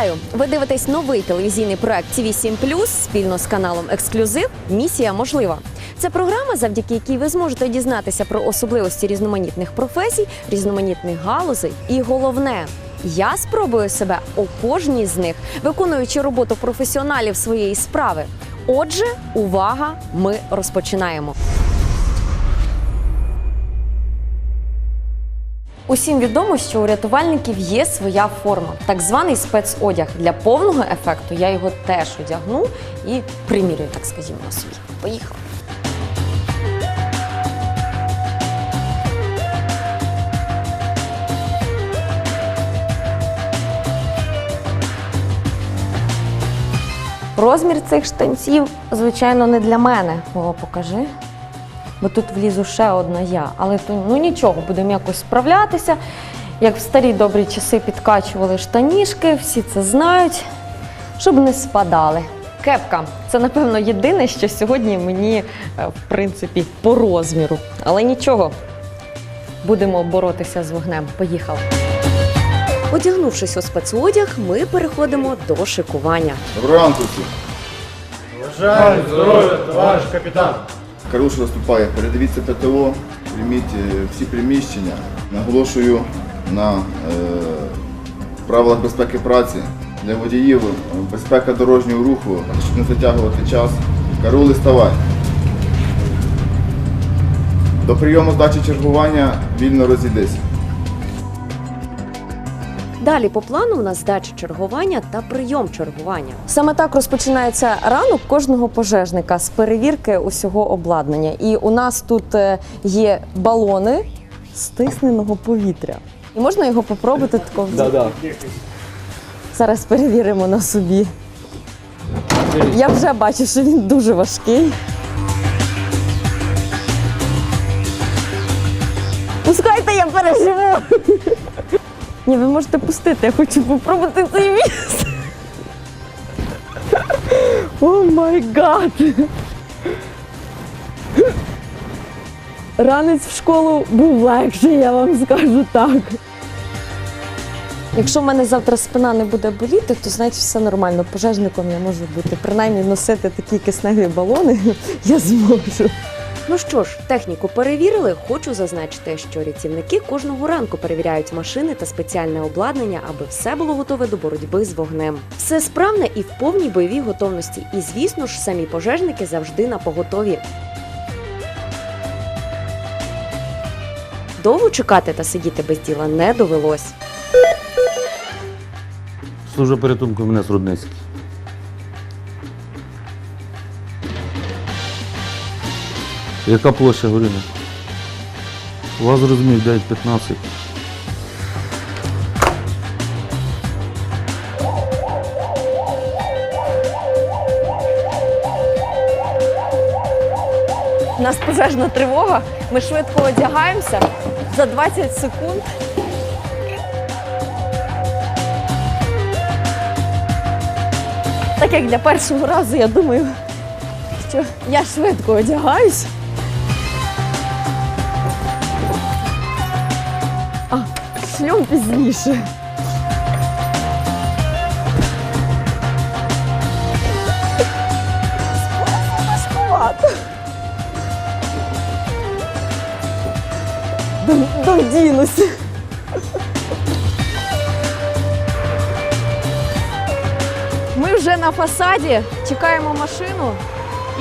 Вітаю! Ви дивитесь новий телевізійний проект tv 7 спільно з каналом Ексклюзив. Місія можлива. Це програма, завдяки якій ви зможете дізнатися про особливості різноманітних професій, різноманітних галузей. І головне, я спробую себе у кожній з них, виконуючи роботу професіоналів своєї справи. Отже, увага! Ми розпочинаємо. Усім відомо, що у рятувальників є своя форма, так званий спецодяг. Для повного ефекту я його теж одягну і примірюю, так скажімо, на собі. Поїхали. Розмір цих штанців, звичайно, не для мене. О, покажи. Бо тут влізу ще одна я. Але то ну нічого, будемо якось справлятися. Як в старі добрі часи підкачували штанішки, всі це знають, щоб не спадали. Кепка це, напевно, єдине, що сьогодні мені, е, в принципі, по розміру. Але нічого, будемо боротися з вогнем. Поїхали. Одягнувшись у спецодяг, ми переходимо до шикування. Доброго ранку всім. Бажаю здоров'я, товариш капітан. Каруш виступає. Передивіться ПТО, прийміть е, всі приміщення. Наголошую на е, правилах безпеки праці для водіїв, е, безпека дорожнього руху, щоб не затягувати час. Карули, ставай. До прийому здачі чергування вільно розійдись. Далі по плану у нас здача чергування та прийом чергування. Саме так розпочинається ранок кожного пожежника з перевірки усього обладнання. І у нас тут е, є балони стисненого повітря. І можна його попробувати такого. Да-да. Зараз перевіримо на собі. Я вже бачу, що він дуже важкий. Пускайте, я переживу. Ні, ви можете пустити, я хочу попробувати цей міст. О май гад. Ранець в школу був легший, я вам скажу так. Якщо в мене завтра спина не буде боліти, то значить все нормально. Пожежником я можу бути. Принаймні носити такі кисневі балони я зможу. Ну що ж, техніку перевірили. Хочу зазначити, що рятівники кожного ранку перевіряють машини та спеціальне обладнання, аби все було готове до боротьби з вогнем. Все справне і в повній бойовій готовності. І звісно ж, самі пожежники завжди на поготові. Довго чекати та сидіти без діла не довелось. Служба порятунку мене Рудницький. Яка площа горіна? У вас зрозумів 9.15. У нас пожежна тривога. Ми швидко одягаємося за 20 секунд. Так як для першого разу, я думаю, що я швидко одягаюсь. Шлюм пізніше. Додінуся. Ми вже на фасаді, чекаємо машину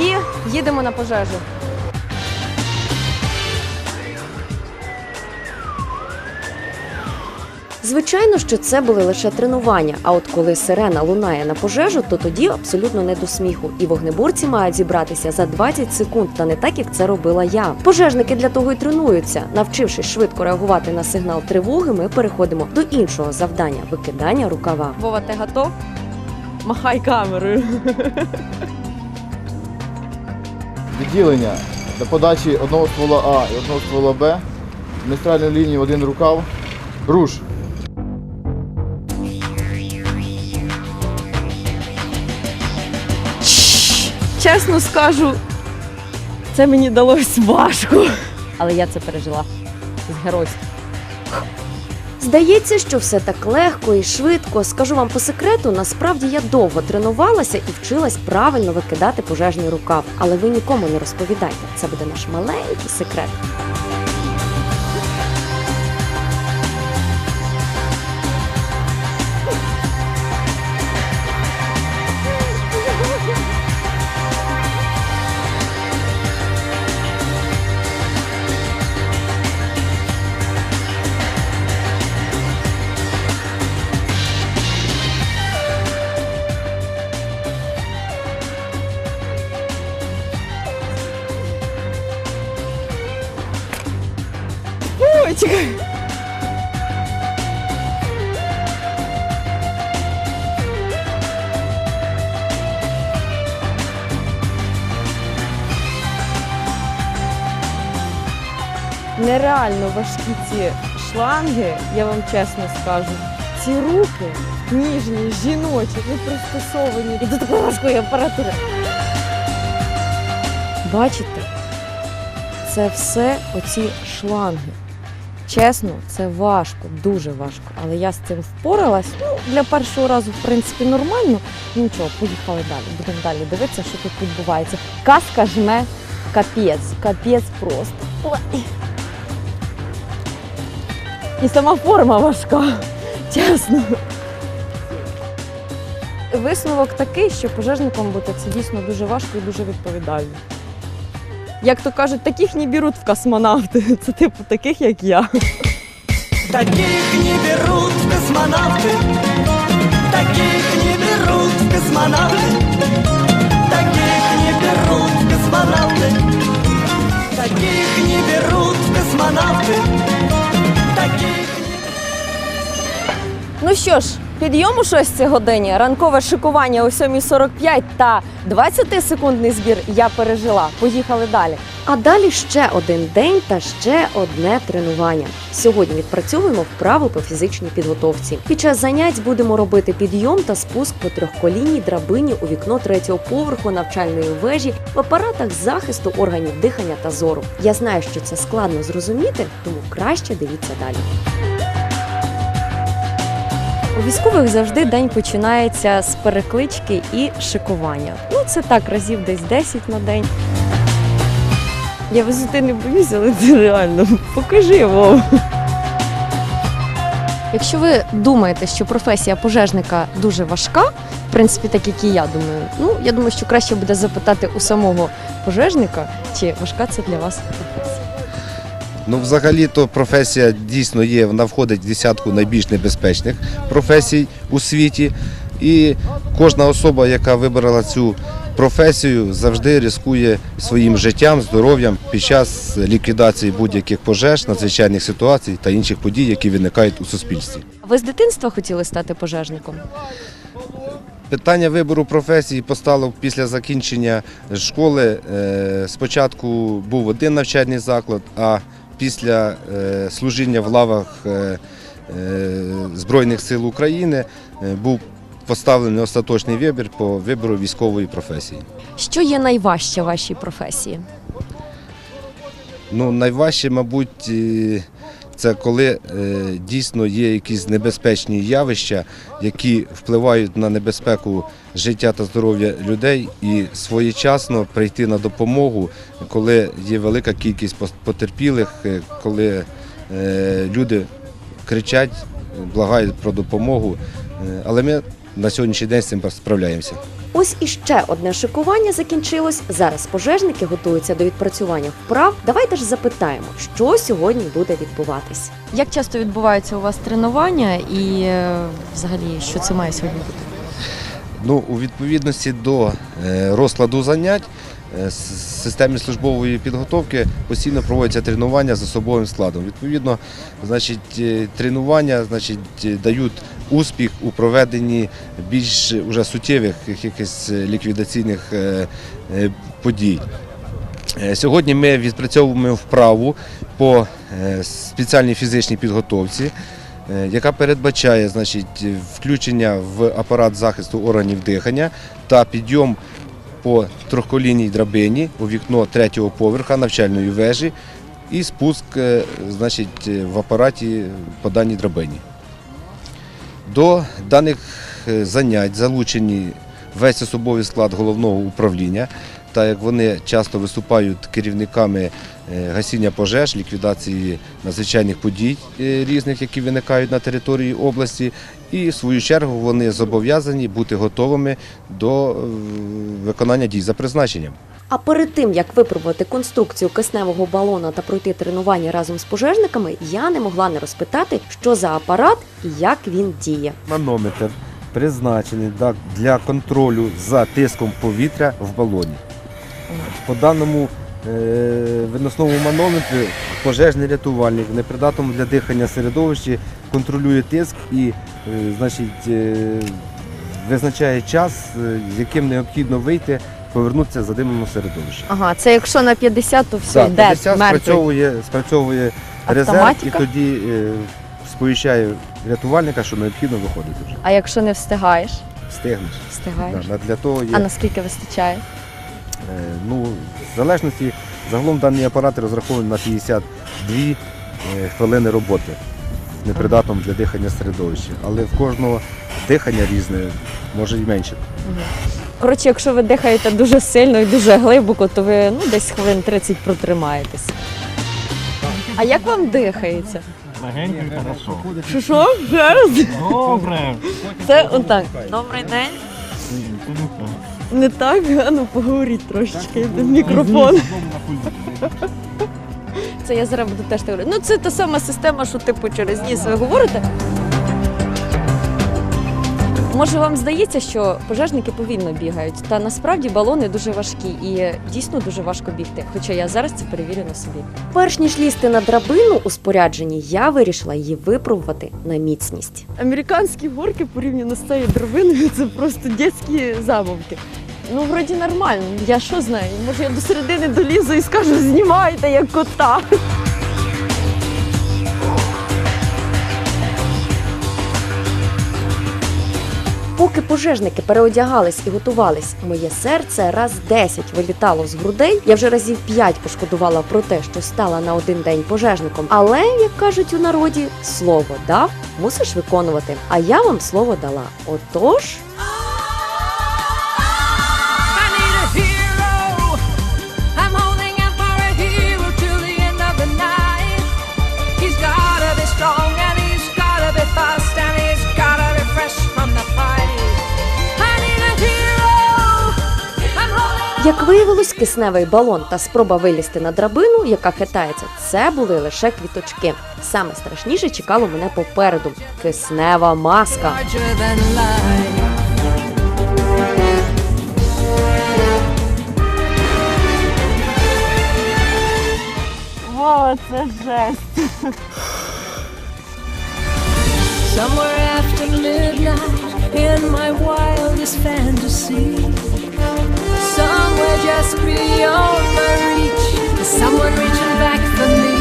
і їдемо на пожежу. Звичайно, що це були лише тренування. А от коли сирена лунає на пожежу, то тоді абсолютно не до сміху. І вогнеборці мають зібратися за 20 секунд, та не так, як це робила я. Пожежники для того й тренуються. Навчившись швидко реагувати на сигнал тривоги, ми переходимо до іншого завдання викидання рукава. Вова, ти готов? Махай камерою. Відділення для подачі одного ствола А і одного ствола Б. Нейтральну лінію один рукав. Руш. Чесно скажу, це мені далось важко. Але я це пережила з геройством. Здається, що все так легко і швидко. Скажу вам по секрету, насправді я довго тренувалася і вчилась правильно викидати пожежний рукав. Але ви нікому не розповідайте. Це буде наш маленький секрет. Нереально важкі ці шланги, я вам чесно скажу. Ці руки ніжні, жіночі, не пристосовані до такої важкої апаратури. Бачите? Це все оці шланги. Чесно, це важко, дуже важко. Але я з цим впоралась. Ну, для першого разу, в принципі, нормально. Ну нічого, поїхали далі. Будемо далі дивитися, що тут відбувається. Каска жме капець, капець просто. Ой. І сама форма важка, чесно. Висновок такий, що пожежником бути це дійсно дуже важко і дуже відповідально. Як то кажуть, таких не беруть в космонавти. Це типу таких, як я. Таких не берут в космонавты, таких не берут в космонавты, таких не берут в космонавты, таких не берут в космонавты, таких Ну що ж, підйом у 6 годині, ранкове шикування о 7.45 та 20-секундний збір я пережила. Поїхали далі. А далі ще один день та ще одне тренування. Сьогодні відпрацьовуємо вправи по фізичній підготовці. Під час занять будемо робити підйом та спуск по трьохколінній драбині у вікно третього поверху навчальної вежі в апаратах захисту органів дихання та зору. Я знаю, що це складно зрозуміти, тому краще дивіться далі. У військових завжди день починається з переклички і шикування. Ну, це так, разів десь 10 на день. Я висоти не боюся, але це реально. Покажи Вов. Якщо ви думаєте, що професія пожежника дуже важка, в принципі, так як і я думаю, ну я думаю, що краще буде запитати у самого пожежника, чи важка це для вас професія. Ну, взагалі-то професія дійсно є, вона входить в десятку найбільш небезпечних професій у світі. І кожна особа, яка вибрала цю професію, завжди ризикує своїм життям, здоров'ям під час ліквідації будь-яких пожеж, надзвичайних ситуацій та інших подій, які виникають у суспільстві. Ви з дитинства хотіли стати пожежником? Питання вибору професії постало після закінчення школи. Е, Спочатку був один навчальний заклад, а після е, служіння в лавах е, Збройних сил України був поставлений остаточний вибір по вибору військової професії. Що є найважче в вашій професії? Ну, найважче, мабуть, це коли е, дійсно є якісь небезпечні явища, які впливають на небезпеку життя та здоров'я людей, і своєчасно прийти на допомогу, коли є велика кількість потерпілих, е, коли е, люди кричать, благають про допомогу. Але ми на сьогоднішній день з цим справляємося. Ось і ще одне шикування закінчилось. Зараз пожежники готуються до відпрацювання вправ. Давайте ж запитаємо, що сьогодні буде відбуватись. Як часто відбуваються у вас тренування і е, взагалі що це має сьогодні бути? Ну, у відповідності до е, розкладу занять е, системі службової підготовки постійно проводяться тренування з особовим складом. Відповідно, значить, е, тренування значить, е, дають успіх у проведенні більш уже суттєвих якихось ліквідаційних е, е, подій. Е, Сьогодні ми відпрацьовуємо вправу по спеціальній фізичній підготовці, яка передбачає значить, включення в апарат захисту органів дихання та підйом по трьохколінній драбині у вікно третього поверха навчальної вежі і спуск значить, в апараті по даній драбині. До даних е, занять залучені весь особовий склад головного управління, так як вони часто виступають керівниками е, гасіння пожеж, ліквідації надзвичайних подій е, різних, які виникають на території області, і в свою чергу вони зобов'язані бути готовими до виконання дій за призначенням. А перед тим як випробувати конструкцію кисневого балона та пройти тренування разом з пожежниками, я не могла не розпитати, що за апарат і як він діє. Манометр призначений для контролю за тиском повітря в балоні. По даному е, виносному манометру пожежний рятувальник непридатному для дихання середовищі контролює тиск і е, значить, е, визначає час, з яким необхідно вийти, повернутися в задимленому середовищі. Ага, це якщо на 50, то все, Так, йде 50 мертвий. спрацьовує, спрацьовує резерв і Автоматика? тоді е, сповіщає рятувальника, що необхідно виходити вже. А якщо не встигаєш? Встигнеш. Встигаєш. Да, для того є, А наскільки вистачає? е, ну, в залежності, загалом даний апарат розрахований на 52 е, хвилини роботи в непридатному для дихання середовищі. Але в кожного дихання різне, може і менше. Коротше, якщо ви дихаєте дуже сильно і дуже глибоко, то ви ну, десь хвилин 30 протримаєтесь. А як вам дихається? Легенько і хорошо. Що що? Ще раз? Добре. Це отак. Добрий день. Не так, а ну поговоріть трошечки в мікрофон. Це я зараз буду теж так говорити. Ну це та сама система, що типу через ніс ви говорите. Може, вам здається, що пожежники повільно бігають, та насправді балони дуже важкі і дійсно дуже важко бігти. Хоча я зараз це перевірю на собі. Перш ніж лізти на драбину у спорядженні, я вирішила її випробувати на міцність. Американські горки порівняно з цією дровиною це просто дитячі забавки. Ну, вроді нормально. Я що знаю? Може, я до середини долізу і скажу, знімайте як кота. Поки пожежники переодягались і готувались, моє серце раз 10 вилітало з грудей. Я вже разів 5 пошкодувала про те, що стала на один день пожежником. Але, як кажуть у народі, слово дав, мусиш виконувати. А я вам слово дала. Отож. Як виявилось, кисневий балон та спроба вилізти на драбину, яка хитається, це були лише квіточки. Саме страшніше чекало мене попереду киснева маска. Вова, це жесть. Somewhere after midnight in my wildest fantasy. Somewhere just beyond my reach. Someone reaching back for me.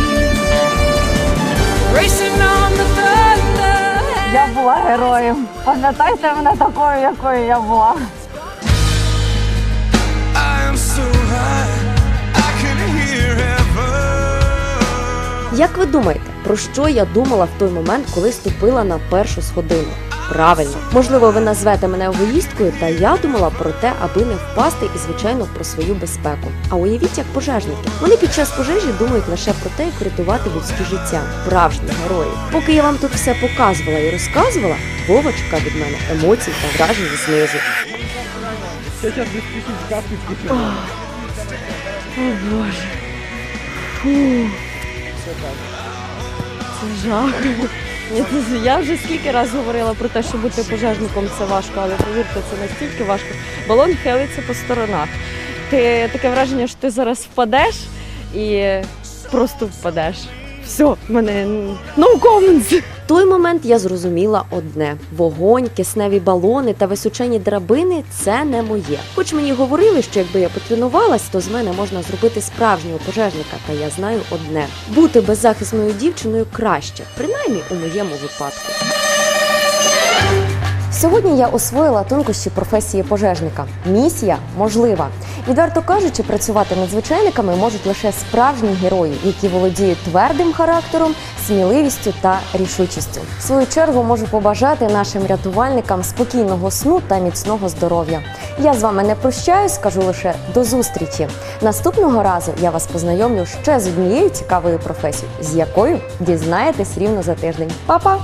Racing on the thunder. Я була героєм. Пам'ятайте мене такою, якою я була. Як ви думаєте, про що я думала в той момент, коли ступила на першу сходину? Правильно, можливо, ви назвете мене егоїсткою, та я думала про те, аби не впасти і, звичайно, про свою безпеку. А уявіть, як пожежники. Вони під час пожежі думають лише про те, як врятувати людські життя. Справжні герої. Поки я вам тут все показувала і розказувала, Вова чекав від мене емоцій та вражень знизу. Це жах. Я вже скільки разів говорила про те, що бути пожежником це важко, але повірте, це настільки важко. Балон хилиться по сторонах. Ти таке враження, що ти зараз впадеш і просто впадеш. Все, мене no comments. Той момент я зрозуміла одне: вогонь, кисневі балони та височені драбини це не моє. Хоч мені говорили, що якби я потренувалась, то з мене можна зробити справжнього пожежника. Та я знаю одне: бути беззахисною дівчиною краще, принаймні у моєму випадку. Сьогодні я освоїла тонкощі професії пожежника. Місія можлива. Відверто кажучи, працювати надзвичайниками можуть лише справжні герої, які володіють твердим характером, сміливістю та рішучістю. В свою чергу можу побажати нашим рятувальникам спокійного сну та міцного здоров'я. Я з вами не прощаюсь, скажу лише до зустрічі. Наступного разу я вас познайомлю ще з однією цікавою професією, з якою дізнаєтесь рівно за тиждень. Па-па!